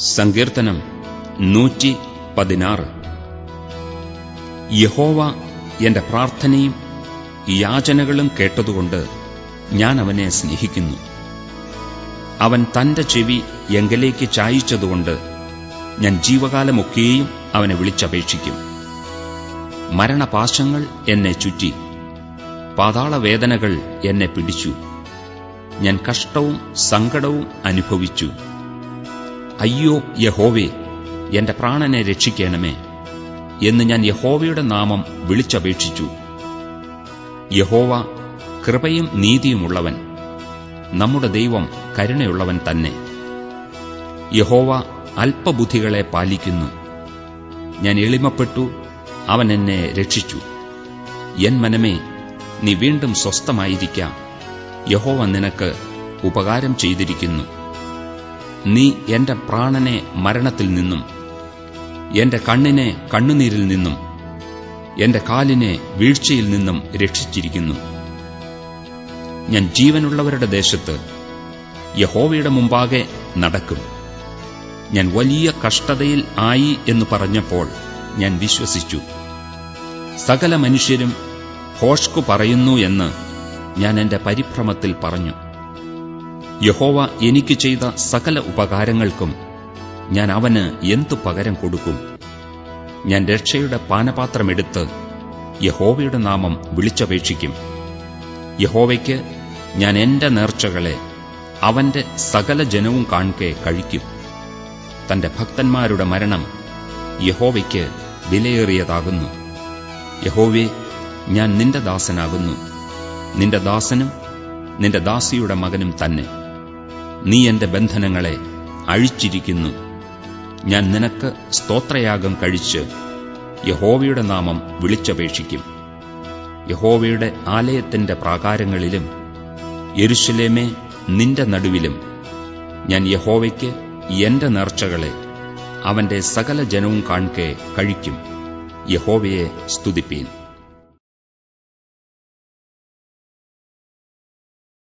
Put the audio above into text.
സങ്കീർത്തനം നൂറ്റി പതിനാറ്. യഹോവ എന്റെ പ്രാർത്ഥനയും യാചനകളും കേട്ടതുകൊണ്ട് ഞാൻ അവനെ സ്നേഹിക്കുന്നു. അവൻ തന്റെ ചെവി എങ്കലേക്ക് ചായിച്ചതുകൊണ്ട് ഞാൻ ജീവകാലമൊക്കെയും അവനെ വിളിച്ചപേക്ഷിക്കും. മരണപാശങ്ങൾ എന്നെ ചുറ്റി പാതാളവേദനകൾ എന്നെ പിടിച്ചു. ഞാൻ കഷ്ടവും സങ്കടവും അനുഭവിച്ചു. അയ്യോ യഹോവേ എന്റെ പ്രാണനെ രക്ഷിക്കണമേ എന്ന് ഞാൻ യഹോവയുടെ നാമം വിളിച്ചപേക്ഷിച്ചു. യഹോവ കൃപയും നീതിയുമുള്ളവൻ നമ്മുടെ ദൈവം കരുണയുള്ളവൻ തന്നെ. യഹോവ അല്പബുദ്ധികളെ പാലിക്കുന്നു. ഞാൻ എളിമപ്പെട്ടു അവൻ എന്നെ രക്ഷിച്ചു. എൻ മനമേ നീ വീണ്ടും സ്വസ്ഥമായിരിക്കാം. യഹോവ നിനക്ക് ഉപകാരം ചെയ്തിരിക്കുന്നു. നീ എന്റെ പ്രാണനെ മരണത്തിൽ നിന്നും എന്റെ കണ്ണിനെ കണ്ണുനീരിൽ നിന്നും എന്റെ കാലിനെ വീഴ്ചയിൽ നിന്നും രക്ഷിച്ചിരിക്കുന്നു. ഞാൻ ജീവനുള്ളവരുടെ ദേശത്ത് യഹോവയുടെ മുമ്പാകെ നടക്കും. ഞാൻ വലിയ കഷ്ടതയിൽ ആയി എന്ന് പറഞ്ഞപ്പോൾ ഞാൻ വിശ്വസിച്ചു. സകല മനുഷ്യരും ഹോഷ്കു പറയുന്നു എന്ന് ഞാൻ എന്റെ പരിഭ്രമത്തിൽ പറഞ്ഞു. യഹോവ എനിക്ക് ചെയ്ത സകല ഉപകാരങ്ങൾക്കും ഞാൻ അവന് എന്തു പകരം കൊടുക്കും? ഞാൻ രക്ഷയുടെ പാനപാത്രമെടുത്ത് യഹോവയുടെ നാമം വിളിച്ചപേക്ഷിക്കും. യഹോവയ്ക്ക് ഞാൻ എന്റെ നേർച്ചകളെ അവന്റെ സകല ജനവും കാൺകെ കഴിക്കും. തന്റെ ഭക്തന്മാരുടെ മരണം യഹോവയ്ക്ക് വിലയേറിയതാകുന്നു. യഹോവെ ഞാൻ നിന്റെ ദാസനാകുന്നു. നിന്റെ ദാസനും നിന്റെ ദാസിയുടെ മകനും തന്നെ. നീ എന്റെ ബന്ധനങ്ങളെ അഴിച്ചിരിക്കുന്നു. ഞാൻ നിനക്ക് സ്തോത്രയാഗം കഴിച്ച് യഹോവയുടെ നാമം വിളിച്ചപേക്ഷിക്കും. യഹോവയുടെ ആലയത്തിന്റെ പ്രാകാരങ്ങളിലും യെരുശലേമേ നിന്റെ നടുവിലും ഞാൻ യഹോവയ്ക്ക് എന്റെ നേർച്ചകളെ അവന്റെ സകല ജനവും കാൺകെ കഴിക്കും. യഹോവയെ സ്തുതിപ്പീൻ.